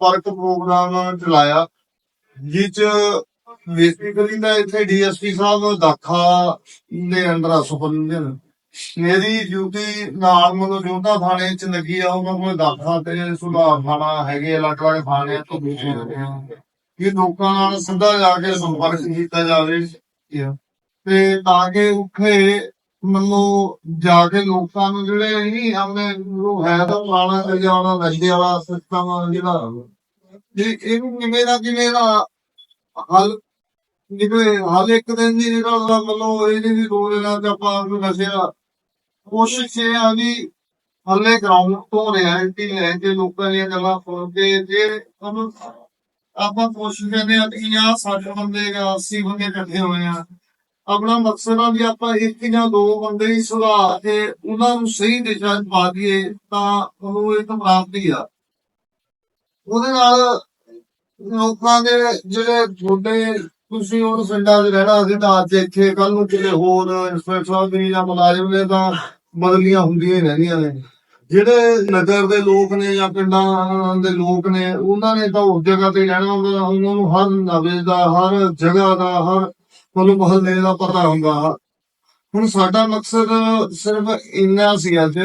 ਸੰਪਰਕ ਪ੍ਰੋਗਰਾਮ ਚਲਾਇਆ ਜਿਸ ਬੇਸਿਕਲੀ ਤਾਂ ਇੱਥੇ ਡੀਐਸਪੀ ਸਾਹਿਬ ਦਾਖਾ ਦੇ ਅੰਡਰ ਸੁਪਰਡੈਂਟ ਮੇਰੀ ਡਿਊਟੀ ਨਾਲ ਮਤਲਬ ਜੋਧਾ ਥਾਣੇ ਚ ਲੱਗੀ ਆ, ਉਹਨਾਂ ਕੋਲ ਦਾਖਾ ਤੇ ਸੁਧਾਰ ਥਾਣਾ ਹੈਗੇ ਅਲੱਗ ਅਲੱਗ ਥਾਣੇ ਤੋਂ ਦੂਸਰੇ ਇਹ ਲੋਕਾਂ ਨਾਲ ਸਿੱਧਾ ਜਾ ਕੇ ਸੰਪਰਕ ਕੀਤਾ ਜਾਵੇ। ਤੇ ਤਾਂ ਕਿ ਉੱਥੇ ਮੈਨੂੰ ਜਾ ਕੇ ਲੋਕਾਂ ਨੂੰ ਜਿਹੜੇ ਨਹੀਂ ਆਪਣੇ ਉਹ ਹੈ ਤਾਂ ਪੁਰਾਣਾ ਕਰਿਆ ਨਸ਼ੇ ਵਾਲਾ ਸਿਸਟਮ ਜਿਹੜਾ, ਇਹ ਇਹਨੂੰ ਕਿਵੇਂ ਨਾ ਕਿਵੇਂ ਨਾ ਹੱਲ ਨਿਕਲੇ ਹੱਲ ਇੱਕ ਦਿਨ ਦੀ ਨਿਕਲਦਾ ਮਤਲਬ ਇਹ ਨਹੀਂ ਦੋ ਦਿਨਾਂ ਚ ਆਪਾਂ ਨੂੰ ਨਸ਼ਿਆ ਕੋਸ਼ਿਸ਼ ਇਹ ਆ ਵੀ ਹੱਲੇ ਗਰਾਊਂਡ ਤੋਂ ਰਿਐਲਿਟੀ ਲੈ ਕੇ ਲੋਕਾਂ ਦੀਆਂ ਗੱਲਾਂ ਸੁਣ ਕੇ ਜੇ ਉਹਨੂੰ ਆਪਾਂ ਕੋਸ਼ਿਸ਼ ਕਰਦੇ ਆ ਕਿ ਆ 60 ਬੰਦੇ ਜਾਂ 80 ਬੰਦੇ ਇਕੱਠੇ ਹੋਏ ਆ ਆਪਣਾ ਮਕਸਦ ਆ ਵੀ ਆਪਾਂ ਇੱਕ ਜਾਂ ਦੋ ਬੰਦੇ ਹੀ ਸੁਧਾਰ ਕੇ ਉਹਨਾਂ ਨੂੰ ਸਹੀ ਦਿਸ਼ਾ 'ਚ ਪਾ ਦਈਏ, ਤਾਂ ਉਹ ਇੱਕ ਪ੍ਰਾਪਤੀ ਆ। ਉਹਦੇ ਨਾਲ ਲੋਕਾਂ ਦੇ ਜਿਹੜੇ ਤੁਹਾਡੇ ਤੁਸੀਂ ਉਹ ਪਿੰਡਾਂ 'ਚ ਰਹਿਣਾ ਅਸੀਂ ਤਾਂ ਅੱਜ ਇੱਥੇ ਕੱਲ ਨੂੰ ਕਿਤੇ ਹੋਰ ਇੰਸਪੈਕਟਰ ਸਾਹਿਬ ਦੀ ਜਾਂ ਮੁਲਾਜ਼ਮ ਨੇ ਤਾਂ ਬਦਲੀਆਂ ਹੁੰਦੀਆਂ ਹੀ ਰਹਿੰਦੀਆਂ ਨੇ। ਜਿਹੜੇ ਨਗਰ ਦੇ ਲੋਕ ਨੇ ਜਾਂ ਪਿੰਡਾਂ ਦੇ ਲੋਕ ਨੇ, ਉਹਨਾਂ ਨੇ ਤਾਂ ਉਸ ਜਗ੍ਹਾ ਤੇ ਰਹਿਣਾ ਹੁੰਦਾ, ਉਹਨਾਂ ਨੂੰ ਹਰ ਨਵੇਂ ਦਾ, ਹਰ ਜਗ੍ਹਾ ਦਾ, ਹਰ ਮਤਲਬ ਮਹੱਲੇ ਦਾ ਪਤਾ ਹੁੰਦਾ ਹੁਣ ਸਾਡਾ ਮਕਸਦ ਸਿਰਫ ਇੰਨਾ ਸੀ ਅੱਜ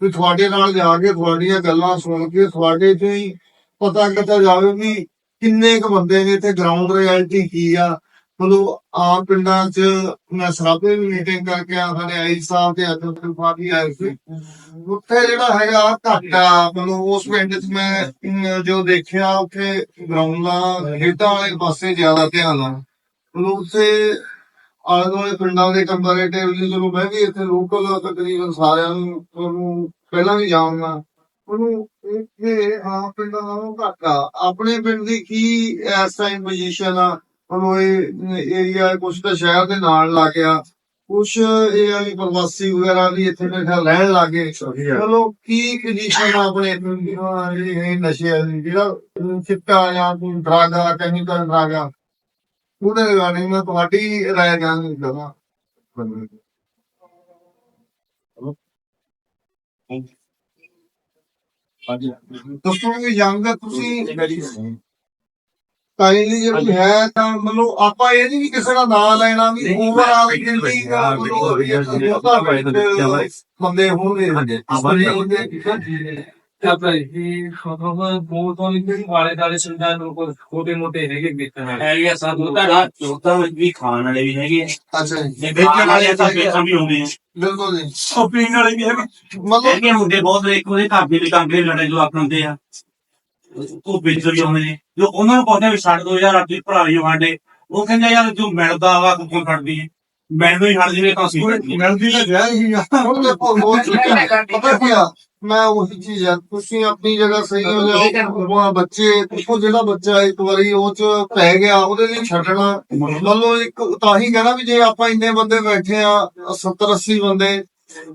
ਵੀ ਤੁਹਾਡੇ ਨਾਲ ਜਾ ਕੇ ਤੁਹਾਡੀਆਂ ਗੱਲਾਂ ਸੁਣ ਕੇ ਤੁਹਾਡੇ ਤੋਂ ਹੀ ਪਤਾ ਕੀਤਾ ਜਾਵੇ ਵੀ ਕਿੰਨੇ ਕੁ ਬੰਦੇ ਨੇ ਤੇ ਗਰਾਊਂਡ ਰਿਐਲਿਟੀ ਕੀ ਆ। ਮਤਲਬ ਆਮ ਪਿੰਡਾਂ 'ਚ ਮੈਂ ਸਰਾਬੇ ਵੀ ਮੀਟਿੰਗ ਕਰਕੇ ਆ ਸਾਡੇ ਆਈ ਸਾਹਿਬ ਤੇ ਅੱਜ ਫਾਦੀ ਆਏ ਸੀ। ਉੱਥੇ ਜਿਹੜਾ ਹੈਗਾ ਘੱਟ ਆ ਮਤਲਬ ਉਸ ਪਿੰਡ 'ਚ ਮੈਂ ਜੋ ਦੇਖਿਆ, ਉੱਥੇ ਗਰਾਊਂਡ ਦਾ ਖੇਡਾਂ ਵਾਲੇ ਪਾਸੇ ਜ਼ਿਆਦਾ ਧਿਆਨ ਆ। ਉੱਥੇ ਆਲੇ ਦੁਆਲੇ ਪਿੰਡਾਂ ਦੇ ਕੰਪੈਰੀਟਿਵਲੀ ਜਦੋਂ ਮੈਂ ਵੀ ਇੱਥੇ ਲੋਕਲ ਤਕਰੀਬਨ ਸਾਰਿਆਂ ਨੂੰ ਉਹਨੂੰ ਪਹਿਲਾਂ ਵੀ ਜਾਣਦਾ। ਉਹਨੂੰ ਇਹ ਆ ਪਿੰਡਾਂ ਨਾਲੋਂ ਘੱਟ ਆ। ਆਪਣੇ ਪਿੰਡ ਦੀ ਕੀ ਇਸ ਟਾਈਮ ਪੋਜੀਸ਼ਨ ਆ? ਉਹਨੂੰ ਇਹ ਏਰੀਆ ਕੁਛ ਤਾਂ ਸ਼ਹਿਰ ਦੇ ਨਾਲ ਲੱਗ ਗਿਆ। ਕੁਛ ਇਹ ਆ ਵੀ ਪ੍ਰਵਾਸੀ ਵਗੈਰਾ ਵੀ ਇੱਥੇ ਮੇਰੇ ਖਿਆਲ ਰਹਿਣ ਲੱਗੇ ਚਲੋ ਕੀ ਪੋਜੀਸ਼ਨ ਆ ਆਪਣੇ ਜਿਹੜੀ ਨਸ਼ੇ ਵਾਲੀ ਜਿਹੜਾ ਚਿੱਟਾ ਜਾਂ ਕੋਈ ਡਰਗ ਆ ਕੈਮੀਕਲ ਡਰਗ ਆ ਉਹਦੇ ਰਿਗਾਰਡਿੰਗ ਮੈਂ ਤੁਹਾਡੀ ਰਾਏ ਜਾਣਨੀ ਚਾਹਾਂ ਹਾਂਜੀ। ਦੋਸਤੋ ਵੀ ਯੰਗ ਤੁਸੀਂ? ਕਾਈਂਡਲੀ ਜਿਹੜੀ ਹੈ ਤਾਂ ਮਤਲਬ ਆਪਾਂ ਇਹ ਨਹੀਂ ਕਿਸੇ ਦਾ ਨਾਂ ਲੈਣਾ ਵੀ ਓਵਰਆਲ ਗਿਣਤੀ ਦਾ। ਬਹੁਤਾ ਬੰਦੇ ਹੋਣਗੇ। ਹਾਂਜੀ, ਕੋਈ ਛੋਟੇ ਮੋਟੇ ਹੈਗੇ ਵੇਚਣ ਵਾਲੇ। ਹੈਗੇ ਆ ਸਾਨੂੰ ਤਾਂ ਚੌਥਾ ਵੀ ਖਾਣ ਵਾਲੇ ਵੀ ਹੈਗੇ ਆ। ਅੱਛਾ ਜੀ। ਤੇ ਵੇਚਣ ਵਾਲੇ ਤਾਂ ਵੇਚਣ ਵੀ ਆਉਂਦੇ ਆ। ਬਿਲਕੁਲ ਜੀ। ਉਹ ਪੀਣ ਵਾਲੇ ਵੀ ਹੈਗੇ। ਮਤਲਬ ਹੈਗੇ ਮੁੰਡੇ ਬਹੁਤ ਨੇ, ਇੱਕ ਉਹਦੇ ਘਰ ਦੇ ਵੀ ਕਾਂਗੇ ਲੜੇ ਜੋ ਆਪਣਦੇ ਆ। ਉਹ ਵੇਚ ਵੀ ਆਉਂਦੇ ਨੇ। ਜੋ ਉਹਨਾਂ ਨੂੰ ਪੁੱਛਦੇ ਵੀ ਛੱਡ ਦੋ ਯਾਰ ਭਰਾ ਹੀ ਸਾਡੇ ਉਹ ਕਹਿੰਦੇ ਯਾਰ ਜੋ ਮਿਲਦਾ ਵਾ ਹੈ ਮੈਨੂੰ ਹੀ ਛੱਡ ਦੇਵੇ ਤਾਂ ਸੀ ਮਿਲਦੀ ਤਾਂ ਬਹੁਤ ਚੀਜ਼ਾਂ ਪਤਾ ਕੀ ਆ? ਮੈਂ ਉਹੀ ਚੀਜ਼ ਆ ਤੁਸੀਂ ਆਪਣੀ ਜਗ੍ਹਾ ਸਹੀ ਹੋ ਜਾਓ ਉਹ ਬੱਚੇ ਉਹ ਜਿਹੜਾ ਬੱਚਾ ਇੱਕ ਵਾਰੀ ਉਹ ਚ ਪੈ ਗਿਆ ਉਹਦੇ ਲਈ ਛੱਡਣਾ ਮਤਲਬ ਇੱਕ ਤਾਂ ਹੀ ਕਹਿਣਾ ਵੀ ਜੇ ਆਪਾਂ ਇੰਨੇ ਬੰਦੇ ਬੈਠੇ ਆ 70 80 ਬੰਦੇ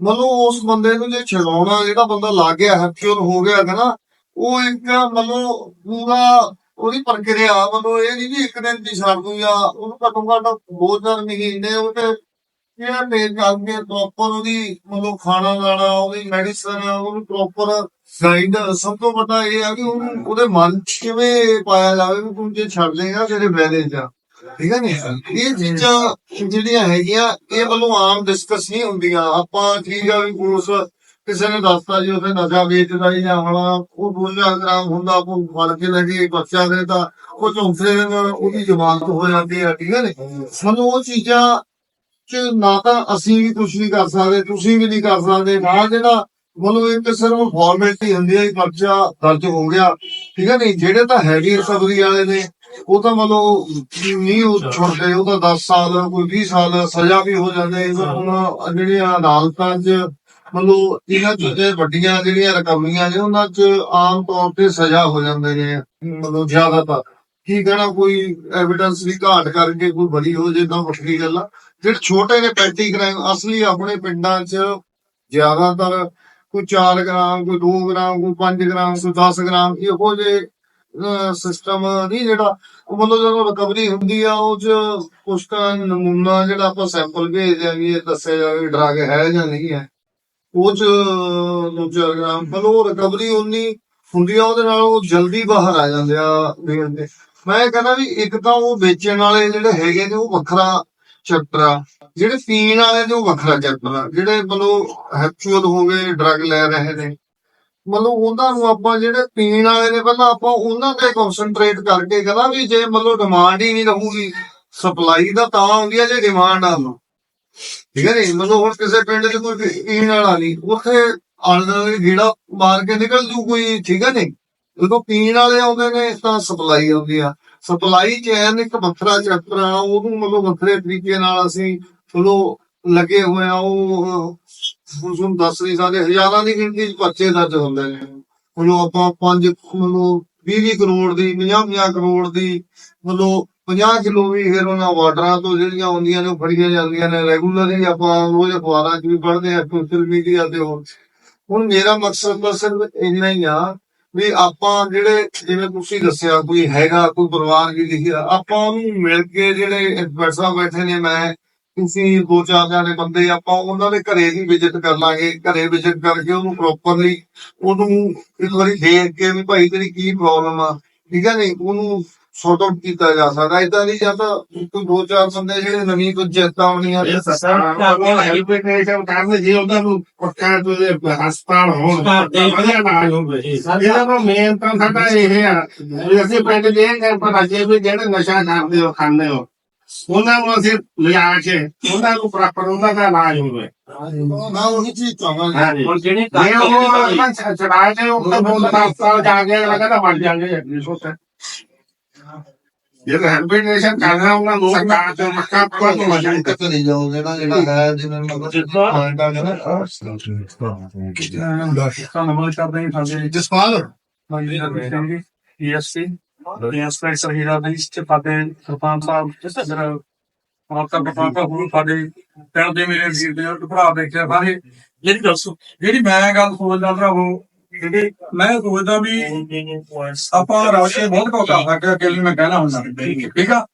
ਮਤਲਬ ਉਸ ਬੰਦੇ ਨੂੰ ਜੇ ਛਡਾਉਣਾ ਜਿਹੜਾ ਬੰਦਾ ਲੱਗ ਗਿਆ ਹੈਪਚੁਅਲ ਹੋ ਗਿਆ ਹੈਗਾ ਨਾ ਉਹ ਇੱਕ ਮਤਲਬ ਪੂਰਾ ਉਹਦੀ ਪ੍ਰਕਿਰਿਆ ਮਤਲਬ ਇਹ ਨਹੀਂ ਵੀ ਇੱਕ ਦਿਨ ਦੀ ਛੱਡ ਦੂੰਗਾ ਉਹਨੂੰ ਘੱਟੋ ਘੱਟ ਦੋ ਚਾਰ ਮਹੀਨੇ ਉਹ ਤੇ ਇਹ ਮੇਲ ਕਰਕੇ ਪ੍ਰੋਪਰ ਉਹਦੀ ਮਤਲਬ ਖਾਣਾ ਦਾਣਾ ਉਹਦੀ ਮੈਡੀਸਨ ਉਹਨੂੰ ਪ੍ਰੋਪਰ ਗਾਈਡ ਸਭ ਤੋਂ ਵੱਡਾ ਇਹ ਆ ਕਿ ਉਹਨੂੰ ਉਹਦੇ ਮਨ 'ਚ ਕਿਵੇਂ ਪਾਇਆ ਜਾਵੇ ਵੀ ਤੂੰ ਜੇ ਛੱਡ ਦੇਗਾ ਤੇਰੇ ਫਾਇਦੇ ਚ ਠੀਕ ਹੈ ਨੀ ਇਹ ਚੀਜ਼ਾਂ ਜਿਹੜੀਆਂ ਹੈਗੀਆਂ, ਇਹ ਵੱਲੋਂ ਆਮ ਡਿਸਕਸ ਨਹੀਂ ਹੁੰਦੀਆਂ। ਆਪਾਂ ਠੀਕ ਆ ਵੀ ਪੁਲਿਸ ਕਿਸੇ ਨੇ ਦੱਸਤਾ ਜੀ, ਉਥੇ ਨਸ਼ਾ ਵੇਚਦਾ ਹੀ ਜਾਂ ਹੁਣ ਉਹ 2000 ਗ੍ਰਾਮ ਹੁੰਦਾ ਉਹ ਫੜ ਕੇ ਲੈ ਕੇ ਬੱਚਾ ਦੇ ਤਾਂ ਉਹ ਚੌਥੇ ਦਿਨ ਉਹਦੀ ਜ਼ਮਾਨਤ ਹੋ ਜਾਂਦੀ ਹੈ ਠੀਕ ਹੈ ਨੀ ਸਾਨੂੰ ਉਹ ਚੀਜ਼ਾਂ ਚ ਨਾ ਤਾਂ ਅਸੀਂ ਵੀ ਕੁਝ ਨਹੀਂ ਕਰ ਸਕਦੇ ਤੁਸੀਂ ਵੀ ਨਹੀਂ ਕਰ ਸਕਦੇ ਨਾ ਜਿਹੜਾ ਮਤਲਬ ਇੱਕ ਸਿਰਫ ਫਾਰਮੈਲਿਟੀ ਹੁੰਦੀ ਹੈ ਪਰਚਾ ਦਰਜ ਹੋ ਗਿਆ ਠੀਕ ਹੈ ਨਹੀਂ? ਜਿਹੜੇ ਤਾਂ ਹੈਵੀ ਰਿਕਵਰੀ ਵਾਲੇ ਨੇ ਉਹ ਤਾਂ ਮਤਲਬ ਨਹੀਂ ਉਹ ਛੁੱਟਦੇ ਉਹ ਤਾਂ 10 ਸਾਲ ਕੋਈ 20 ਸਾਲ ਸਜ਼ਾ ਵੀ ਹੋ ਜਾਂਦੇ ਹੁਣ ਜਿਹੜੀਆਂ ਅਦਾਲਤਾਂ 'ਚ ਮਤਲਬ ਇਹਨਾਂ 'ਚ ਜੇ ਵੱਡੀਆਂ ਜਿਹੜੀਆਂ ਰਕਮੀਆਂ ਨੇ ਉਹਨਾਂ 'ਚ ਆਮ ਤੌਰ ਤੇ ਸਜ਼ਾ ਹੋ ਜਾਂਦੇ ਨੇ ਮਤਲਬ ਜ਼ਿਆਦਾਤਰ। ਕੀ ਕਹਿਣਾ ਕੋਈ ਐਵੀਡੈਂਸ ਦੀ ਘਾਟ ਕਰਕੇ ਕੋਈ ਬਰੀ ਹੋ ਜੇ ਤਾਂ ਵੱਖਰੀ ਗੱਲ ਆ। ਜਿਹੜੇ ਛੋਟੇ ਨੇ ਪੈਂਤੀ ਕ੍ਰਾਈਮ ਅਸਲੀ ਆਪਣੇ ਪਿੰਡਾਂ 'ਚ ਜ਼ਿਆਦਾਤਰ ਕੋਈ 4 ਗ੍ਰਾਮ, ਕੋਈ 2 ਗ੍ਰਾਮ, ਕੋਈ 5 ਗ੍ਰਾਮ, ਕੋਈ 10 ਗ੍ਰਾਮ, ਇਹੋ ਜੇ ਸਿਸਟਮ ਨਹੀਂ ਜਿਹੜਾ, ਉਹ ਮਤਲਬ ਜਦੋਂ ਰਿਕਵਰੀ ਹੁੰਦੀ ਆ, ਉਹ ਚ ਕੁਛ ਤਾਂ ਨਮੂਨਾ ਜਿਹੜਾ ਆਪਾਂ ਸੈਂਪਲ ਭੇਜਦੇ ਆ ਵੀ ਇਹ ਦੱਸਿਆ ਜਾਵੇ ਡਰਗ ਹੈ ਜਾਂ ਨਹੀਂ ਹੈ। ਉਹ ਚ 2 ਗ੍ਰਾਮ, ਪਰ ਉਹ ਰਿਕਵਰੀ ਉਨੀ ਹੁੰਦੀ ਆ, ਉਹਦੇ ਨਾਲ ਉਹ ਜਲਦੀ ਬਾਹਰ ਆ ਜਾਂਦੇ ਆ, ਦੇਣ ਦੇ। ਮੈਂ ਕਹਿੰਦਾ ਵੀ ਇੱਕ ਤਾਂ ਉਹ ਵੇਚਣ ਵਾਲੇ ਜਿਹੜੇ ਹੈਗੇ ਨੇ, ਉਹ ਵੱਖਰਾ ਚੈਪਟਰ ਆ ਜਿਹੜੇ ਪੀਣ ਵਾਲੇ ਨੇ ਵੱਖਰਾ ਚੈਪਟਰ ਆ ਜਿਹੜੇ ਮਤਲਬ ਹੈਪਚੁਅਲ ਹੋ ਗਏ ਡਰਗ ਲੈ ਰਹੇ ਨੇ। ਮਤਲਬ ਉਹਨਾਂ ਨੂੰ ਆਪਾਂ ਜਿਹੜੇ ਪੀਣ ਵਾਲੇ ਨੇ ਪਹਿਲਾਂ ਆਪਾਂ ਉਹਨਾਂ ਤੇ ਕਨਸੈਂਟਰੇਟ ਕਰਕੇ ਕਹਿੰਦਾ ਵੀ ਜੇ ਮਤਲਬ ਡਿਮਾਂਡ ਹੀ ਨਹੀਂ ਰਹੂਗੀ ਸਪਲਾਈ ਦਾ ਤਾਂ ਹੁੰਦੀ ਆ ਜੇ ਡਿਮਾਂਡ ਆ ਲੋ ਠੀਕ ਹੈ ਨਹੀਂ ਮਤਲਬ ਹੁਣ ਕਿਸੇ ਪਿੰਡ 'ਚ ਕੋਈ ਪੀਣ ਵਾਲਾ ਨਹੀਂ, ਉੱਥੇ ਆਲੇ ਗੀੜਾ ਮਾਰ ਕੇ ਨਿਕਲ ਜੂ ਕੋਈ, ਠੀਕ ਹੈ ਨਹੀਂ ਜਦੋਂ ਪੀਣ ਵਾਲੇ ਆਉਂਦੇ ਨੇ ਤਾਂ ਸਪਲਾਈ ਆਉਂਦੀ ਆ। ਸਪਲਾਈ ਚੈਨ ਇੱਕ ਵੱਖਰਾ ਚੈਪਟਰ ਆ, ਉਹਨੂੰ ਮਤਲਬ ਵੱਖਰੇ ਤਰੀਕੇ ਨਾਲ ਅਸੀਂ ਚਲੋ ਲੱਗੇ ਹੋਏ ਆ, ਉਹ ਤੁਹਾਨੂੰ ਦੱਸ ਨਹੀਂ ਸਕਦੇ। ਹਜ਼ਾਰਾਂ ਦੀ ਗਿਣਤੀ 'ਚ ਪਰਚੇ ਦਰਜ ਹੁੰਦੇ ਨੇ। ਹੁਣ ਆਪਾਂ ਪੰਜ, ਮਤਲਬ 20 ਕਰੋੜ ਦੀ 50 50 ਕਰੋੜ ਦੀ, ਮਤਲਬ 50 ਕਿਲੋ ਵੀ ਫਿਰ ਉਹਨਾਂ ਵਾਟਰਾਂ ਤੋਂ ਜਿਹੜੀਆਂ ਆਉਂਦੀਆਂ ਨੇ, ਉਹ ਫੜੀਆਂ ਜਾਂਦੀਆਂ ਨੇ। ਰੈਗੂਲਰਲੀ ਆਪਾਂ ਰੋਜ਼ ਅਖਬਾਰਾਂ 'ਚ ਵੀ ਪੜ੍ਹਦੇ ਆ, ਸੋਸ਼ਲ ਮੀਡੀਆ ਤੇ ਹੋਰ। ਹੁਣ ਮੇਰਾ ਮਕਸਦ ਬਸ ਸਿਰਫ ਇੰਨਾ ਹੀ ਆ ਵੀ ਆਪਾਂ ਜਿਹੜੇ ਜਿਵੇਂ ਤੁਸੀਂ ਦੱਸਿਆ ਕੋਈ ਹੈਗਾ ਕੋਈ ਪ੍ਰਵਾਨਗੀ ਲਿਖੀ ਆ, ਆਪਾਂ ਉਹਨੂੰ ਮਿਲ ਕੇ ਜਿਹੜੇ ਐਕਸਪਰਟ ਸਾਹਿਬ ਬੈਠੇ ਨੇ ਮੈਂ ਤੁਸੀਂ ਦੋ ਚਾਰ ਜਾਣੇ ਬੰਦੇ ਆਪਾਂ ਉਹਨਾਂ ਦੇ ਘਰੇ ਦੀ ਵਿਜ਼ਿਟ ਕਰ ਲਾਂਗੇ ਘਰੇ ਵਿਜ਼ਿਟ ਕਰਕੇ ਉਹਨੂੰ ਪ੍ਰੋਪਰਲੀ ਉਹਨੂੰ ਇੱਕ ਵਾਰੀ ਦੇਖ ਕੇ ਵੀ ਭਾਈ ਤੇਰੀ ਕੀ ਪ੍ਰੋਬਲਮ ਆ ਠੀਕ ਹੈ ਨਹੀਂ? ਉਹਨੂੰ ਸੌਟ ਆਊਟ ਕੀਤਾ ਜਾ ਸਕਦਾ। ਇਦਾਂ ਨਹੀਂ ਜਾਂ ਤਾਂ ਕੋਈ ਦੋ ਚਾਰ ਬੰਦੇ ਜਿਹੜੇ ਨਵੀਂ ਕੁਝ ਚੇਤਾਵਨੀਆਂ ਇਹ ਸਸਤਾ ਹੈਲਪੇਟੇਸ਼ਨ ਕਰਨ ਜੀ ਉਹਨਾਂ ਨੂੰ ਪੱਕਾ ਤੁਝੇ ਹਸਪਤਾਲ ਹੋਣ ਵਧੀਆ ਨਾ ਹੋਵੇ। ਇਹਦਾ ਤਾਂ ਮੇਨ ਤਾਂ ਸਾਡਾ ਇਹ ਆ। ਵੀ ਅਸੀਂ ਪਿੰਡ ਦੇ ਗਏ ਪਰ ਅਜੇ ਵੀ ਜਿਹੜੇ ਨਸ਼ਾ ਕਰਦੇ ਹੋ ਖਾਂਦੇ ਹੋ ਉਹਨਾਂ ਨੂੰ ਅਸੀਂ ਲਿਆ ਕੇ ਉਹਨਾਂ ਨੂੰ ਪ੍ਰਾਪਰ ਉਹਨਾਂ ਦਾ ਇਲਾਜ ਹੋਵੇ। ਮੈਂ ਉਹੀ ਚੀਜ਼ ਚਾਹਾਂਗਾ। ਹੁਣ ਜਿਹੜੇ ਜੇ ਉਹ ਆਪਾਂ ਚੜਾ ਕੇ ਉਹ ਤਾਂ ਬੋਲ ਹਸਪਤਾਲ ਜਾ ਕੇ ਕਹਿੰਦਾ ਮਰ ਜਾਣਗੇ ਸੋਚ ਜੇ ਹੈਲਪੇਟੇਸ਼ਨ ਕਰਨਾ ਉਹਨਾਂ ਨੂੰ ਸਰਕਾਰ ਤੋਂ ਮੱਕਾ ਪਰ ਤੋਂ ਮਜਾ ਤੱਕ ਨਹੀਂ ਜਾਓਗੇ ਨਾ ਜਿਹੜਾ ਹੈ ਜਿਵੇਂ ਮਤਲਬ ਪੁਆਇੰਟ ਆ ਗਿਆ ਨਾ ਧੰਨਵਾਦ ਕਰਦੇ ਹਾਂ ਸਾਡੇ ਜਸਪਾਲ। ਹਾਂਜੀ ਹਰਮੀਤ ਸਿੰਘ ਜੀ ਈਐਸਸੀ ਇੰਸਪੈਕਟਰ ਹੀਰਾ ਦੇ ਇਸ ਚ ਸਾਡੇ ਸਰਪੰਚ ਸਾਹਿਬ ਜਿਸ ਤਰ੍ਹਾਂ ਆਪਕਾ ਬਪਾਕਾ ਹੁਣ ਸਾਡੇ ਪਿੰਡ ਦੇ ਮੇਰੇ ਵੀਰ ਦੇ ਭਰਾ ਬੈਠੇ ਸਾਰੇ। ਜਿਹੜੀ ਦੱਸੋ ਜਿਹੜੀ ਮੈਂ ਗੱਲ ਸੋਚਦਾ ਭਰਾਵੋ ਮੈਂ ਸੋਚਦਾ ਵੀ ਆਪਾਂ ਰਾਸ਼ੇ ਬਹੁਤ ਕੋ ਕਰ ਸਕਦੇ ਕਿ ਮੈਂ ਕਹਿਣਾ ਹੁੰਦਾ ਠੀਕ ਆ?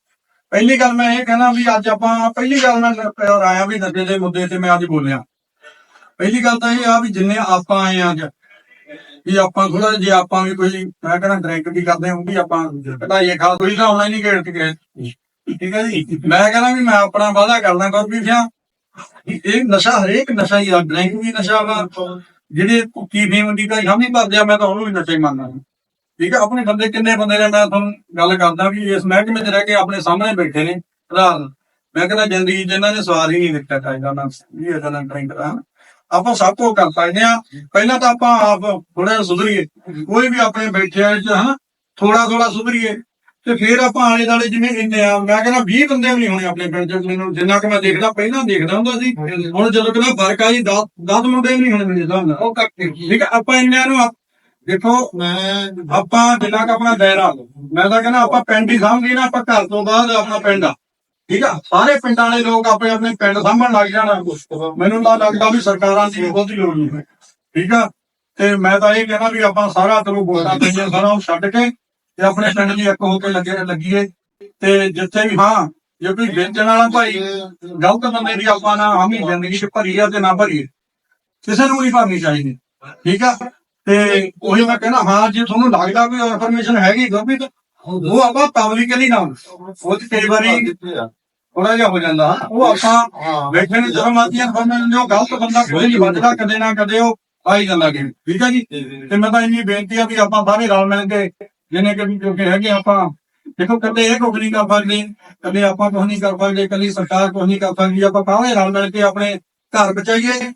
ਪਹਿਲੀ ਗੱਲ ਮੈਂ ਇਹ ਕਹਿਣਾ ਵੀ ਅੱਜ ਆਪਾਂ, ਪਹਿਲੀ ਗੱਲ ਮੈਂ ਨ- ਆਇਆ ਵੀ ਨਸ਼ੇ ਦੇ ਮੁੱਦੇ ਤੇ ਮੈਂ ਅੱਜ ਬੋਲਿਆ। ਪਹਿਲੀ ਗੱਲ ਤਾਂ ਇਹ ਆ ਵੀ ਜਿੰਨੇ ਆਪਾਂ ਆਏ ਆ ਅੱਜ, ਵੀ ਆਪਾਂ ਥੋੜਾ ਜੇ ਆਪਾਂ ਵੀ ਕੋਈ, ਮੈਂ ਕਹਿੰਦਾ ਡਰਿੰਕ ਵੀ ਕਰਦੇ ਹਾਂ ਵੀ ਆਪਾਂ ਘਟਾਈਏ ਖਾ ਕੋਈ ਤਾਂ ਆਨਲਾਈਨ ਹੀ ਖੇਡ ਕੇ ਠੀਕ ਹੈ ਜੀ? ਮੈਂ ਕਹਿੰਦਾ ਵੀ ਮੈਂ ਆਪਣਾ ਵਾਅਦਾ ਕਰਦਾ ਕਰ ਵੀ ਫਿਆ ਇਹ ਨਸ਼ਾ ਹਰੇਕ ਨਸ਼ਾ ਹੀ ਆ ਡਰਿੰਕ ਵੀ ਨਸ਼ਾ ਵਾ। ਜਿਹੜੇ ਭੁੱਕੀ ਫੀਮ ਦੀ ਤਾਂ ਹਮ ਹੀ ਆ, ਮੈਂ ਤਾਂ ਉਹਨੂੰ ਵੀ ਨਸ਼ਾ ਹੀ ਮੰਨਦਾ ਠੀਕ ਹੈ ਆਪਣੇ ਬੰਦੇ ਕਿੰਨੇ ਬੰਦੇ ਨੇ, ਮੈਂ ਤੁਹਾਨੂੰ ਗੱਲ ਕਰਦਾ ਵੀ ਇਸ ਮਹਿਕਮੇ 'ਚ ਰਹਿ ਕੇ ਆਪਣੇ ਸਾਹਮਣੇ ਬੈਠੇ ਨੇ, ਭਰਾ। ਮੈਂ ਕਹਿੰਦਾ ਜ਼ਿੰਦਗੀ 'ਚ ਇਹਨਾਂ ਨੇ ਸਵਾਰ ਹੀ ਨਹੀਂ ਦਿੱਤਾ ਚਾਹੀਦਾ ਨਾ ਵੀ ਇਹਦਾ ਨਾ ਡਰਿੰਕ ਦਾ ਆਪਾਂ ਸਭ ਕੁਝ ਕਰ ਸਕਦੇ ਆ ਪਹਿਲਾਂ ਤਾਂ ਆਪਾਂ ਆਪ ਥੋੜਾ ਜਿਹਾ ਸੁਧਰੀਏ। ਕੋਈ ਵੀ ਆਪਣੇ ਬੈਠਿਆ ਚ, ਹਾਂ ਥੋੜਾ ਥੋੜਾ ਸੁਧਰੀਏ। ਤੇ ਫਿਰ ਆਪਾਂ ਆਲੇ ਦਾਲੇ ਜਿਵੇਂ ਇੰਨੇ ਆ ਮੈਂ ਕਹਿੰਦਾ 20 ਬੰਦੇ ਵੀ ਨਹੀਂ ਹੋਣੇ ਆਪਣੇ ਪਿੰਡ ਚ ਮੈਨੂੰ ਜਿੰਨਾ ਕਿ ਮੈਂ ਦੇਖਦਾ ਪਹਿਲਾਂ ਦੇਖਦਾ ਹੁੰਦਾ ਸੀ ਹੁਣ ਜਦੋਂ ਕਿਹਦਾ ਫ਼ਰਕ ਆ ਜੀ 10 ਮੁੰਡੇ ਵੀ ਨਹੀਂ ਹੋਣੇ ਮੇਰੇ ਹਿਸਾਬ ਨਾਲ। ਉਹ ਕੱਟ ਠੀਕ ਹੈ ਆਪਾਂ ਇੰਨਿਆਂ ਨੂੰ ਦੇਖੋ ਮੈਂ ਆਪਾਂ ਜਿੰਨਾ ਕਿ ਆਪਣਾ ਦਾਇਰਾ ਮੈਂ ਤਾਂ ਕਹਿੰਦਾ ਆਪਾਂ ਪਿੰਡ ਹੀ ਸਮਝੀ ਨਾ ਆਪਾਂ ਘਰ ਤੋਂ ਬਾਅਦ ਆਪਣਾ ਪਿੰਡ ਆ। ਠੀਕ ਆ ਸਾਰੇ ਪਿੰਡਾਂ ਵਾਲੇ ਲੋਕ ਆਪਣੇ ਆਪਣੇ ਪਿੰਡ ਸਾਂਭਣ ਲੱਗ ਜਾਣਾ। ਮੈਨੂੰ ਤਾਂ ਲੱਗਦਾ ਵੀ ਸਰਕਾਰਾਂ ਦੀ ਬਹੁਤੀ ਲੋੜ ਨਹੀਂ। ਹੈ ਠੀਕ ਆ ਤੇ ਮੈਂ ਤਾਂ ਇਹ ਕਹਿਣਾ ਵੀ ਆਪਾਂ ਸਾਰਾ ਚਲੋ ਵੋਟਾਂ ਪਈਆਂ ਸਾਰਾ ਉਹ ਛੱਡ ਕੇ ਤੇ ਆਪਣੇ ਪਿੰਡ ਦੀ ਇੱਕ ਹੋ ਕੇ ਲੱਗੇ, ਲੱਗੀਏ। ਤੇ ਜਿੱਥੇ ਵੀ, ਹਾਂ, ਜੇ ਕੋਈ ਵੇਚਣ ਵਾਲਾ ਭਾਈ ਗਲਤ ਬੰਦੇ ਦੀ ਆਪਾਂ ਨਾ ਹਮੀ ਜ਼ਿੰਦਗੀ 'ਚ ਭਰੀ ਆ ਤੇ ਨਾ ਭਰੀਏ। ਕਿਸੇ ਨੂੰ ਨਹੀਂ ਭਰਨੀ ਚਾਹੀਦੀ। ਠੀਕ ਆ? ਤੇ ਉਹੀ ਮੈਂ ਕਹਿੰਦਾ, ਹਾਂ, ਜੇ ਤੁਹਾਨੂੰ ਲੱਗਦਾ ਵੀ ਇਨਫੋਰਮੇਸ਼ਨ ਹੈਗੀ ਗੰਭੀਰ ਉਹ ਆਪਾਂ ਪਬਲਿਕਲੀ ਨਾ ਉਹ 'ਚ ਕਈ ਵਾਰੀ ਥੋੜਾ ਜਿਹਾ ਹੋ ਜਾਂਦਾ। ਉਹ ਆਪਾਂ ਹਾਂ ਬੈਠੇ ਨੇ ਜਦੋਂ ਮਾਤੀਆਂ ਫਰਮਾਨ ਜੋ ਗਲਤ ਬੰਦਾ ਕੋਈ ਨਹੀਂ ਵੱਜਦਾ ਕਦੇ ਨਾ ਕਦੇ ਉਹ ਆਈ ਜਾਂਦਾ ਕਿ ਠੀਕ ਆ ਜੀ? ਤੇ ਮੈਂ ਤਾਂ ਇੰਨੀ ਬੇਨਤੀ ਆ ਵੀ ਆਪਾਂ ਸਾਰੇ ਰਲ ਮਿਲ ਕੇ ਜਿਹਨੇ ਕਿ ਕਿਉਂਕਿ ਹੈਗੇ ਆਪਾਂ ਦੇਖੋ ਕਦੇ ਇਹ ਕੁਝ ਨਹੀਂ ਕਰ ਸਕਦੇ ਕਦੇ ਆਪਾਂ ਕੁਝ ਨਹੀਂ ਕਰ ਸਕਦੇ ਕਦੀ ਸਰਕਾਰ ਕੁਝ ਨਹੀਂ ਕਰ ਸਕਦੀ ਆਪਾਂ ਸਾਰੇ ਰਲ ਮਿਲ ਕੇ ਆਪਣੇ ਘਰ ਬਚਾਈਏ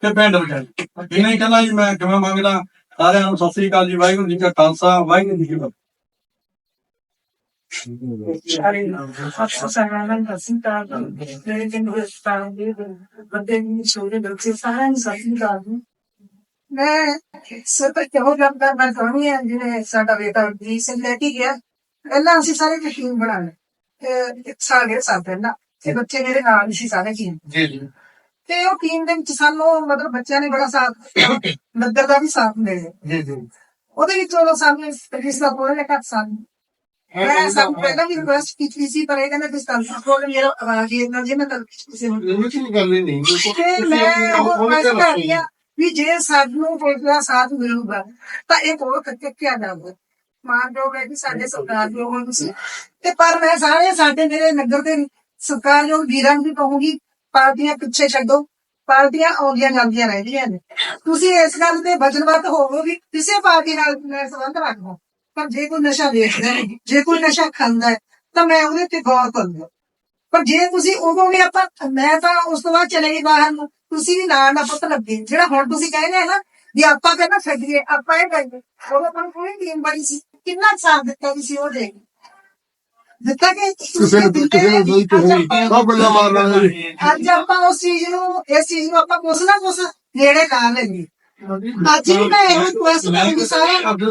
ਤੇ ਪਿੰਡ ਬਚਾਈਏ। ਇਹ ਕਹਿੰਦਾ ਜੀ ਮੈਂ ਕਿਵੇਂ ਮੰਗਦਾ ਸਾਰਿਆਂ ਨੂੰ ਸਤਿ ਸ੍ਰੀ ਅਕਾਲ ਜੀ ਵਾਹਿਗੁਰੂ ਜੀ ਕਾ ਖਾਲਸਾ ਵਾਹਿਗੁਰੂ ਜੀ ਕੀ ਫਤਿਹ। Faccio saranno passati, ਮੈਂ ਸਰ ਤੇ ਹੋ ਗਿਆ ਮੈਂ ਮੈਂ ਤੁਹਾਨੂੰ ਇਹ ਜਿਹੜੇ ਸਾਡਾ ਬੇਟਾ ਜੀ ਸੇ ਲੈ ਕੇ ਗਿਆ। ਪਹਿਲਾਂ ਅਸੀਂ ਸਾਰੇ ਯਕੀਨ ਬਣਾ ਲਏ। ਇੱਕ ਸਾਲ ਦੇ ਸਾਥ ਪਹਿਲਾਂ ਤੇ ਬੱਚੇ ਮੇਰੇ ਨਾਲ ਹੀ ਸੀ ਸਾਰੇ ਟੀਮ ਜੀ ਜੀ। ਤੇ ਉਹ ਟੀਮ ਦੇ ਵਿੱਚ ਸਾਨੂੰ ਮਤਲਬ ਬੱਚਿਆਂ ਨੇ ਬੜਾ ਸਾਥ ਨਗਰ ਦਾ ਵੀ ਸਾਥ ਮਿਲਿਆ। ਜੀ ਜੀ। ਉਹਦੇ ਵਿੱਚ ਉਹ ਸਾਨੂੰ ਇਸ ਦਾ ਕੋਲ ਲੈ ਕੇ ਸਾਨੂੰ। ਮੈਂ ਸਭ ਪਹਿਲਾਂ ਵੀ ਰਿਕੁਐਸਟ ਕੀਤੀ ਸੀ ਪਰ ਇਹ ਕਹਿੰਦਾ ਕਿ ਸਟਾਲ ਕੋਲ ਮੇਰਾ ਆਵਾਜ਼ ਇਹ ਨਾ ਜੇ ਮੈਂ ਕੱਲ ਕਿਸੇ ਨੂੰ ਕੀ ਗੱਲ ਹੀ ਨਹੀਂ। ਤੇ ਮੈਂ ਉਹ ਰਿਕੁਐਸਟ ਕਰ ਰਹੀ ਆ ਵੀ ਜੇ ਸਾਨੂੰ ਦਾ ਸਾਥ ਮਿਲੂਗਾ ਤਾਂ ਇਹ ਬਹੁਤ ਕਿਆ ਜਾਊਗਾ ਮਾਨਯੋਗ ਹੈ ਕਿ ਸਾਡੇ ਸਰਕਾਰਯੋਗ ਹੋ ਤੁਸੀਂ। ਤੇ ਪਰ ਮੈਂ ਸਾਰੇ ਸਾਡੇ ਮੇਰੇ ਨਗਰ ਦੇ ਸਰਕਾਰਯੋਗ ਵੀਰਾਂ ਨੂੰ ਵੀ ਕਹੂੰਗੀ ਪਾਰਟੀਆਂ ਪਿੱਛੇ ਛੱਡੋ। ਪਾਰਟੀਆਂ ਆਉਂਦੀਆਂ ਜਾਂਦੀਆਂ ਰਹਿੰਦੀਆਂ ਨੇ। ਤੁਸੀਂ ਇਸ ਗੱਲ ਤੇ ਵਚਨਬੱਧ ਹੋਵੋ ਵੀ ਕਿਸੇ ਪਾਰਟੀ ਨਾਲ ਸੰਬੰਧ ਰੱਖੋ ਪਰ ਜੇ ਕੋਈ ਨਸ਼ਾ ਵੇਚਦਾ ਹੈ ਜੇ ਕੋਈ ਨਸ਼ਾ ਖਾਂਦਾ ਹੈ ਤਾਂ ਮੈਂ ਉਹਦੇ ਤੇ ਗੌਰ ਕਰੂੰਗਾ। ਪਰ ਜੇ ਤੁਸੀਂ ਉਦੋਂ ਵੀ ਆਪਾਂ ਮੈਂ ਤਾਂ ਉਸ ਤੋਂ ਬਾਅਦ ਚਲੇ ਗਈ ਬਾਹਰ ਨੂੰ। ਤੁਸੀਂ ਵੀ ਨਾਲ ਨਾ ਪੁੱਤ ਲੱਗੇ। ਜਿਹੜਾ ਹੁਣ ਤੁਸੀਂ ਕਹਿੰਦੇ ਆ ਨਾ ਵੀ ਆਪਾਂ ਕਹਿੰਦਾ ਛੱਡੀਏ ਆਪਾਂ ਇਹ ਕਰੀਏ। ਉਹ ਆਪਾਂ ਨੂੰ ਕੋਈ ਟੀਮ ਬੜੀ ਸੀ। ਕਿੰਨਾ ਸਾਥ ਦਿੱਤਾ ਤੁਸੀਂ ਉਹ ਦੇ ਦਿੱਤਾ ਕਿ ਕਿਸੇ ਨੇ ਕਿਸੇ ਨੇ ਨਹੀਂ ਕਿਸੇ ਸਭ ਗੱਲਾਂ ਮਾਰਨਾ ਹੈ ਅੱਜ ਆਪਾਂ ਉਸ ਚੀਜ਼ ਨੂੰ ਇਸ ਚੀਜ਼ ਨੂੰ ਆਪਾਂ ਕੁਛ ਨਾ ਕੁਛ ਨੇੜੇ ਲਾ ਲੈਂਗੇ ਅੱਜ ਵੀ ਮੈਂ ਇਹੋ ਰਿਕੁਐਸਟ ਕਰਾਂਗੀ ਸਾਰਿਆਂ ਨੂੰ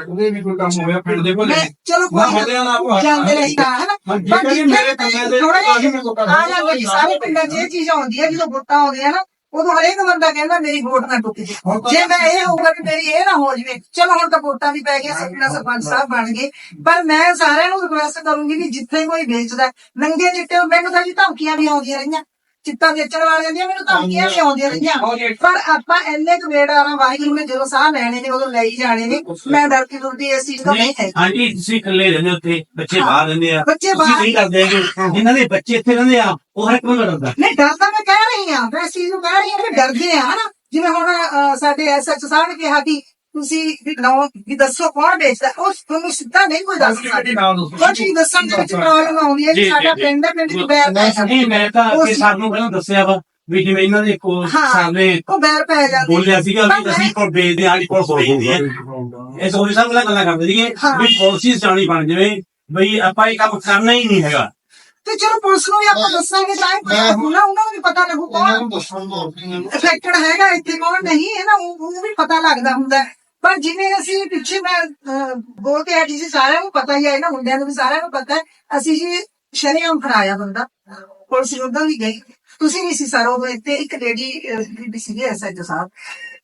ਉਹਦੇ ਵੀ ਕੋਈ ਕੰਮ ਹੋਇਆ ਪਿੰਡ ਦੇ ਕੋਲ ਮੈਂ ਚਲੋ ਮੈਂ ਕੋਈ ਹਰਿਆਣਾ ਨਾਲ ਜਾਂਦੇ ਰਹੀ ਤਾਂ ਹੈ ਨਾ ਹਾਂ, ਜੇ ਕਹਿੰਦੇ ਮੇਰੇ ਕੰਮਾਂ ਦੇ ਆ ਕੇ ਮੇਰੇ ਕੋਲ ਕਰ ਆ ਜਾਂਦੇ ਜੀ, ਸਾਰੇ ਪਿੰਡਾਂ 'ਚ ਇਹ ਚੀਜ਼ ਆਉਂਦੀ ਹੈ ਜਦੋਂ ਵੋਟਾਂ ਆਉਂਦੀਆਂ ਨਾ ਉਦੋਂ ਹਰੇਕ ਬੰਦਾ ਕਹਿੰਦਾ ਮੇਰੀ ਵੋਟ ਨਾ ਟੁੱਟ ਜੇ ਜੇ ਮੈਂ ਇਹ ਹੋਊਗਾ ਕਿ ਮੇਰੀ ਇਹ ਨਾ ਹੋ ਜਵੇ ਚਲੋ ਹੁਣ ਤਾਂ ਵੋਟਾਂ ਵੀ ਪੈ ਗਈਆਂ ਸਪਨਾ ਸਰਪੰਚ ਸਾਹਿਬ ਬਣ ਗਏ। ਪਰ ਮੈਂ ਸਾਰਿਆਂ ਨੂੰ ਰਿਕੁਐਸਟ ਕਰੂੰਗੀ ਕਿ ਜਿੱਥੇ ਕੋਈ ਵੇਚਦਾ ਨੰਗੇ ਚਿੱਟੇ ਮੈਨੂੰ ਤਾਂ ਜੀ ਧਮਕੀਆਂ ਵੀ ਆਉਂਦੀਆਂ ਰਹੀਆਂ। ਚਿੱਟਾ ਵੇਚਣ ਵਾਲਿਆਂ ਦੀਆਂ ਮੈਨੂੰ ਧਮਕੀਆਂ ਵੀ ਆਉਂਦੀਆਂ ਰਹੀਆਂ। ਪਰ ਆਪਾਂ ਇੰਨੇ ਕਵੇੜਾਰਾਂ ਵਾਹਿਗੁਰੂ ਨੇ ਜਦੋਂ ਸਾਹ ਲੈਣੇ ਨੇ ਉਦੋਂ ਲਈ ਜਾਣੇ ਨੇ। ਮੈਂ ਡਰਦੀ ਦੁਰਦੀ ਇਸ ਚੀਜ਼ ਤੋਂ ਨਹੀਂ ਹੈ ਹਾਂਜੀ ਤੁਸੀਂ ਇਕੱਲੇ ਰਹਿੰਦੇ ਉੱਥੇ ਬੱਚੇ ਬਾਹਰ ਰਹਿੰਦੇ ਆ। ਬੱਚੇ ਬਾਹਰ ਨਹੀਂ। ਕਰਦੇ ਹੈਗੇ ਜਿਨ੍ਹਾਂ ਦੇ ਬੱਚੇ ਇੱਥੇ ਰਹਿੰਦੇ ਆ ਉਹ ਹਰ ਇੱਕ ਨੂੰ ਡਰਦਾ ਨਹੀਂ ਡਰ ਤਾਂ ਮੈਂ ਕਹਿ ਰਹੀ ਹਾਂ ਮੈਂ ਇਸ ਚੀਜ਼ ਨੂੰ ਕਹਿ ਰਹੀ ਹਾਂ ਕਿ ਡਰਦੇ ਆ ਹਨਾ? ਜਿਵੇਂ ਹੁਣ ਸਾਡੇ ਐਸਐਚ ਸਾਹਿਬ ਨੇ ਕਿਹਾ ਕਿ ਤੁਸੀਂ ਵੀ ਨੌ ਵੀ ਦੱਸੋ ਕੌਣ ਵੇਚਦਾ? ਉਹ ਤੁਹਾਨੂੰ ਸਿੱਧਾ ਨਹੀਂ ਕੋਈ ਦੱਸ ਸਕਦਾ ਚੀਜ਼ ਦੱਸਣ ਦੇ ਵਿੱਚ ਪ੍ਰੋਬਲਮ ਆਉਂਦੀ ਹੈ ਕਿ ਜੀ, ਸਾਡਾ ਪਿੰਡ ਹੈ ਪਿੰਡ ਚ ਬੈਰ ਜਾਂਦਾ ਨਹੀਂ ਮੈਂ ਤਾਂ ਕਿ ਸਾਨੂੰ ਪਹਿਲਾਂ ਦੱਸਿਆ ਵਾ ਵੀ ਜਿਵੇਂ ਇਹਨਾਂ ਦੇ ਹਾਂ। ਸਾਹਮਣੇ ਉਹ ਬੈਰ ਪੈ ਜਾਂਦੀ ਬੋਲਿਆ ਸੀਗਾ ਵੀ ਅਸੀਂ ਕੋਲ ਵੇਚਦੇ ਹਾਂ ਜੀ ਕੋਲ ਵੇਚਦੇ ਆ ਇਹ ਸੋਰੀ ਸਾਹਿਬ ਨਾਲ ਗੱਲਾਂ ਕਰਦੇ ਸੀਗੇ ਹਾਂ। ਵੀ ਪਾਲਿਸੀ ਜਾਣੀ ਬਣ ਜਾਵੇ ਬਈ ਆਪਾਂ ਇਹ ਕੰਮ ਕਰਨਾ ਹੀ ਨਹੀਂ ਹੈਗਾ। ਤੇ ਚਲੋ ਪੁਲਿਸ ਨੂੰ ਵੀ ਆਪਾਂ ਦੱਸਾਂਗੇ ਤਾਂ ਹੀ ਪਤਾ ਨਾ ਉਹਨਾਂ ਨੂੰ ਵੀ ਪਤਾ ਲੱਗੂ ਇਹਨਾਂ ਕੌਣ ਦੋ ਅਫੈਕਟਡ ਹੈਗਾ ਇੱਥੇ ਕੌਣ ਨਹੀਂ ਹੈ ਨਾ ਉਹ ਵੀ ਪਤਾ ਲੱਗਦਾ ਹੁੰਦਾ ਹੈ। ਪਰ ਜਿਵੇਂ ਅਸੀਂ ਪਿੱਛੇ ਮੈਂ ਅਹ, ਬੋਲ ਕੇ ਹਟੀ ਸੀ ਸਾਰਿਆਂ ਨੂੰ ਪਤਾ ਹੀ ਹੈ ਨਾ ਮੁੰਡਿਆਂ ਨੂੰ ਵੀ ਸਾਰਿਆਂ ਨੂੰ ਪਤਾ ਹੈ। ਅਸੀਂ ਜੀ ਸ਼ਰੇਆਮ ਫੜਾਇਆ ਬੰਦਾ। ਪੁਲਿਸ ਉਦੋਂ ਵੀ ਗਈ। ਤੁਸੀਂ ਨਹੀਂ ਸੀ ਸਰ ਉਹ ਇੱਥੇ ਇੱਕ ਲੇਡੀ ਬੀਬੀ ਸੀਗੀ ਐਸਐਚਓ ਸਾਹਿਬ।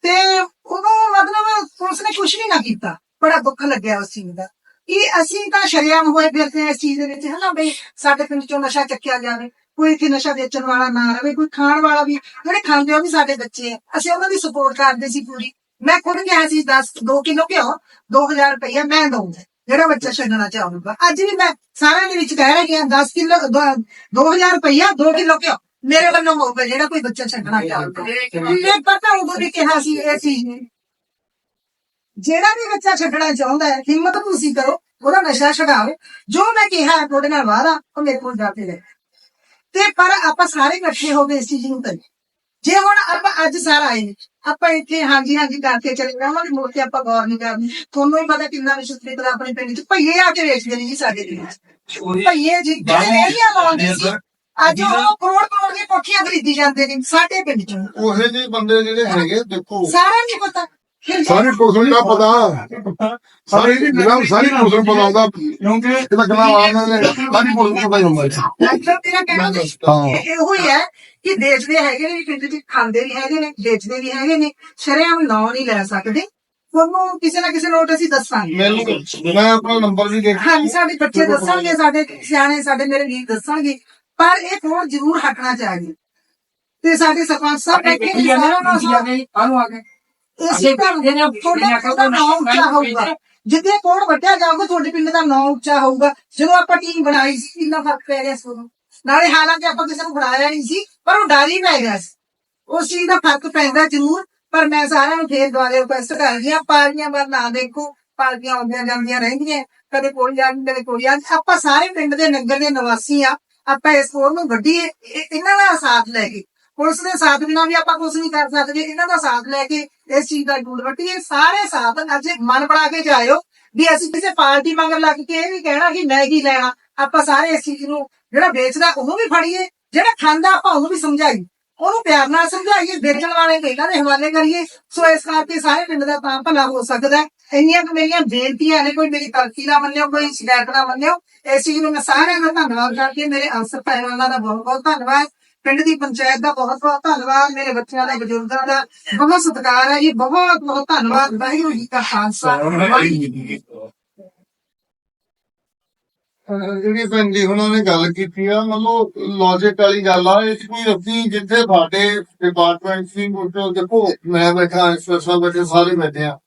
ਤੇ ਉਦੋਂ ਮਤਲਬ ਪੁਲਿਸ ਨੇ ਕੁਝ ਵੀ ਨਾ ਕੀਤਾ। ਬੜਾ ਦੁੱਖ ਲੱਗਿਆ ਉਸ ਚੀਜ਼ ਦਾ। ਕਿ ਅਸੀਂ ਤਾਂ ਸ਼ਰੇਆਮ ਹੋਏ ਫਿਰਦੇ ਹਾਂ ਇਸ ਚੀਜ਼ ਦੇ ਵਿੱਚ ਹਨਾ ਬਈ ਸਾਡੇ ਪਿੰਡ ਚੋਂ ਨਸ਼ਾ ਚੱਕਿਆ ਜਾਵੇ। ਕੋਈ ਇੱਥੇ ਨਸ਼ਾ ਵੇਚਣ ਵਾਲਾ ਨਾ ਰਵੇ ਕੋਈ ਖਾਣ ਵਾਲਾ ਵੀ ਜਿਹੜੇ ਖਾਂਦੇ ਉਹ ਵੀ ਸਾਡੇ ਬੱਚੇ ਆ। ਅਸੀਂ ਉਹਨਾਂ ਦੀ ਸਪੋਰਟ ਕਰਦੇ ਸੀ ਪੂਰੀ। ਮੈਂ ਖੁਦ ਕਿਹਾ ਸੀ 10 2 ਕਿਲੋ ਘਿਓ 2000 ਰੁਪਇਆ ਮੈਂ ਦਊਂਗਾ। ਜਿਹੜਾ ਬੱਚਾ ਛੱਡਣਾ ਚਾਹੂਗਾ ਅੱਜ ਵੀ ਮੈਂ ਸਾਰਿਆਂ ਦੇ ਵਿੱਚ ਕਹਿ ਰਹੀ ਹਾਂ 10 ਕਿਲੋ 2000 ਰੁਪਇਆ 2 ਕਿਲੋ ਘਿਓ। ਮੇਰੇ ਵੱਲੋਂ ਹੋਊਗਾ ਜਿਹੜਾ ਕੋਈ ਬੱਚਾ ਛੱਡਣਾ ਚਾਹੂਗਾ ਮੈਂ ਪਤਾ ਉਦੋਂ ਵੀ ਕਿਹਾ ਸੀ ਇਹ ਚੀਜ਼ ਨੇ ਜਿਹੜਾ ਵੀ ਬੱਚਾ ਛੱਡਣਾ ਚਾਹੁੰਦਾ ਹੈ ਹਿੰਮਤ ਤੁਸੀਂ ਕਰੋ ਉਹਦਾ ਨਸ਼ਾ ਛਡਾਓ। ਜੋ ਮੈਂ ਕਿਹਾ ਤੁਹਾਡੇ ਨਾਲ ਵਾਦਾ ਉਹ ਮੇਰੇ ਕੋਲ ਜਾ ਕੇ ਲੈ ਤੇ ਪਰ ਆਪਾਂ ਸਾਰੇ ਇਕੱਠੇ ਹੋ ਕੇ ਇਸ ਚੀਜ਼ ਨੂੰ ਕਰੀਏ ਜੇ ਹੁਣ ਆਪਾਂ ਅੱਜ ਸਾਰਾ ਆਏ ਨੇ ਆਪਾਂ ਇੱਥੇ ਹਾਂਜੀ ਹਾਂਜੀ ਕਰਕੇ ਚਲੇ ਜਾਵਾਂਗੇ ਮੁੜ ਕੇ ਆਪਾਂ ਗੌਰ ਨਹੀਂ ਕਰਨੀ। ਤੁਹਾਨੂੰ ਹੀ ਪਤਾ ਕਿੰਨਾ ਵਿਸ਼ਵ ਦਾ ਆਪਣੇ ਪਿੰਡ ਚ ਭਈਏ ਆ ਕੇ ਵੇਚਦੇ ਨੇ ਜੀ ਸਾਡੇ ਪਿੰਡ ਚ। ਭਈਏ ਜੀ ਜਿਹੜੇ ਰੇਹੜੀਆਂ ਲਾਉਂਦੇ ਸੀ ਅੱਜ ਉਹ ਕਰੋੜ ਕਰੋੜ ਦੀਆਂ ਕੋਠੀਆਂ ਖਰੀਦੀ ਜਾਂਦੇ ਨੇ ਸਾਡੇ ਪਿੰਡ ਚ। ਉਹੇ ਜਿਹੇ ਬੰਦੇ ਜਿਹੜੇ ਹੈਗੇ ਦੇਖੋ। ਸਾਰਾ ਨਹੀਂ ਪਤਾ। ਸਾਰੀ ਪੁਲਿਸ ਨੂੰ ਤਾਂ ਪਤਾ। ਸਾਰੀ ਜਨਾਬ ਸਾਰੀ ਪੁਲਿਸ ਨੂੰ ਪਤਾ ਹੁੰਦਾ। ਕਿਉਂਕਿ ਕਿਹਦਾ ਆਵਾਜ਼ ਨੇ। ਸਾਰੀ ਪੁਲਿਸ ਨੂੰ ਪਤਾ ਹੀ ਹੁੰਦਾ। ਡਾਕਟਰ ਤੇਰਾ ਕਹਿਣਾ ਹਾਂ ਇਹੋ ਹੀ ਹੈ ਕਿ ਵੇਚਦੇ ਹੈਗੇ ਨੇ ਪਿੰਡ ਚ ਖਾਂਦੇ ਵੀ ਹੈਗੇ ਨੇ ਵੇਚਦੇ ਵੀ ਹੈਗੇ ਨੇ ਸ਼ਰੇਆਮ ਨਾਂ ਨਹੀਂ ਲੈ ਸਕਦੇ। ਤੁਹਾਨੂੰ ਕਿਸੇ ਨਾ ਕਿਸੇ ਨੋਟ ਅਸੀਂ ਦੱਸਾਂਗੇ। ਮੈਨੂੰ ਮੈਂ ਆਪਣਾ ਨੰਬਰ ਵੀ ਦੇਖ ਹਾਂਜੀ ਸਾਡੇ ਬੱਚੇ ਦੱਸਣਗੇ ਸਾਡੇ ਸਿਆਣੇ ਸਾਡੇ ਮੇਰੇ ਵੀਰ ਦੱਸਣਗੇ। ਪਰ ਇਹ ਕੋਲ ਜ਼ਰੂਰ ਹਟਣਾ ਚਾਹੀਦਾ। ਤੇ ਸਾਡੇ ਸਰਪੰਚ ਸਾਹਿਬ ਬੈਠੇ ਨੇ ਸਾਰਿਆਂ ਨਾਲ ਸਾਨੂੰ ਆਨੂੰ ਆ ਕੇ ਇਸੇ ਘਰ ਦੇ ਨੇ ਤੁਹਾਡੇ ਦਾ ਨਾਮ ਉੱਚਾ ਹੋਊਗਾ। ਜਿੱਦੇ ਕੋਣ ਵੱਡਿਆ ਜਾਊਗਾ ਤੁਹਾਡੇ ਪਿੰਡ ਦਾ ਨਾਮ ਉੱਚਾ ਹੋਊਗਾ। ਜਦੋਂ ਆਪਾਂ ਟੀਮ ਬਣਾਈ ਸੀ ਕਿੰਨਾ ਫ਼ਰਕ ਪੈ ਗਿਆ ਸੀ ਉਦੋਂ ਨਾਲੇ ਹਾਲਾਂਕਿ ਆਪਾਂ ਕਿਸੇ ਨੂੰ ਬਣਾਇਆ ਨਹੀਂ ਸੀ, ਪਰ ਉਹ ਡਰ ਹੀ ਪੈ ਗਿਆ ਸੀ। ਉਸ ਚੀਜ਼ ਦਾ ਫ਼ਰਕ ਪੈਂਦਾ ਜ਼ਰੂਰ, ਪਰ ਮੈਂ ਸਾਰਿਆਂ ਨੂੰ ਫੇਰ ਦੁਆਰੇ ਰਿਕੁਐਸਟ ਕਰਦੀ ਹਾਂ ਪਾਰਟੀਆਂ ਵੱਲ ਨਾ ਦੇਖੋ ਪਾਰਟੀਆਂ ਆਉਂਦੀਆਂ ਜਾਂਦੀਆਂ ਰਹਿੰਦੀਆਂ, ਕਦੇ ਕੋਈ ਆ ਕਦੇ ਕੋਈ ਆ ਆਪਾਂ ਸਾਰੇ ਪਿੰਡ ਦੇ ਨਗਰ ਦੇ ਨਿਵਾਸੀ ਆ, ਆਪਾਂ ਇਸ ਫੋਰ ਨੂੰ ਗੱਡੀ ਇਹਨਾਂ ਦਾ ਸਾਥ ਲੈ ਕੇ, ਪੁਲਿਸ ਦੇ ਸਾਥ ਬਿਨਾਂ ਵੀ ਆਪਾਂ ਕੁਝ ਨਹੀਂ ਕਰ ਸਕਦੇ। ਇਹਨਾਂ ਦਾ ਸਾਥ ਲੈ ਕੇ ਇਸ ਚੀਜ਼ ਦਾ ਡੂਲ ਵੱਟੀਏ। ਸਾਰੇ ਸਾਥ ਅਜੇ ਮਨ ਬਣਾ ਕੇ ਜਾਇਓ। ਵੀ ਅਸੀਂ ਕਿਸੇ ਪਾਰਟੀ ਮਗਰ ਲੱਗ ਕੇ ਇਹ ਵੀ ਕਹਿਣਾ ਕਿ ਮੈਂ ਕੀ ਲੈਣਾ, ਆਪਾਂ ਸਾਰੇ ਇਸ ਚੀਜ਼ ਨੂੰ ਜਿਹੜਾ ਵੇਚਦਾ ਉਹਨੂੰ ਵੀ ਫੜੀਏ, ਜਿਹੜਾ ਖਾਂਦਾ ਆਪਾਂ ਉਹਨੂੰ ਵੀ ਸਮਝਾਈਏ। ਉਹਨੂੰ ਪਿਆਰ ਨਾਲ ਸਮਝਾਈਏ, ਵੇਚਣ ਵਾਲੇ ਨੂੰ ਇਹਨਾਂ ਦੇ ਹਵਾਲੇ ਕਰੀਏ, ਸੋ ਇਸ ਕਰਕੇ ਸਾਰੇ ਪਿੰਡ ਦਾ ਤਾਂ ਭਲਾ ਹੋ ਸਕਦਾ ਇੰਨੀਆਂ ਕੁ ਮੇਰੀਆਂ ਬੇਨਤੀਆਂ ਨੇ, ਕੋਈ ਮੇਰੀ ਤਰਕੀ ਨਾ ਮੰਨਿਓ, ਕੋਈ ਸ਼ਿਕਾਇਤ ਨਾ ਮੰਨਿਓ। ਇਸ ਚੀਜ਼ ਨੂੰ ਮੈਂ ਸਾਰਿਆਂ ਦਾ ਧੰਨਵਾਦ ਕਰਦੀ ਮੇਰੇ ਅਫਸਰ ਪਹਿਲਵਾਨਾਂ ਦਾ ਬਹੁਤ ਬਹੁਤ ਧੰਨਵਾਦ। ਪਿੰਡ ਦੀ ਪੰਚਾਇਤ ਦਾ ਬਹੁਤ ਬਹੁਤ ਧੰਨਵਾਦ ਮੇਰੇ ਬੱਚਿਆਂ ਦੇ ਬਜ਼ੁਰਗਾਂ ਦਾ ਬਹੁਤ ਸਤਿਕਾਰ ਹੈ ਜੀ ਬਹੁਤ ਬਹੁਤ ਧੰਨਵਾਦ ਵਾਹਿਗੁਰੂ ਜੀ ਕਾ ਖਾਲਸਾ। ਜਿਹੜੀ ਭੈਣ ਜੀ ਉਹਨਾਂ ਨੇ ਗੱਲ ਕੀਤੀ ਆ ਮਤਲਬ ਲੌਜੀਕ ਵਾਲੀ ਗੱਲ ਆ 'ਚ ਕੋਈ ਅਸੀਂ ਜਿੱਥੇ ਸਾਡੇ ਡਿਪਾਰਟਮੈਂਟ ਸੀ ਉੱਥੇ ਦੇਖੋ ਮੈਂ ਬੈਠਾ ਇੰਸਪੈਕਟਰ ਬੈਠੇ ਸਾਰੇ ਬੈਠੇ ਆ।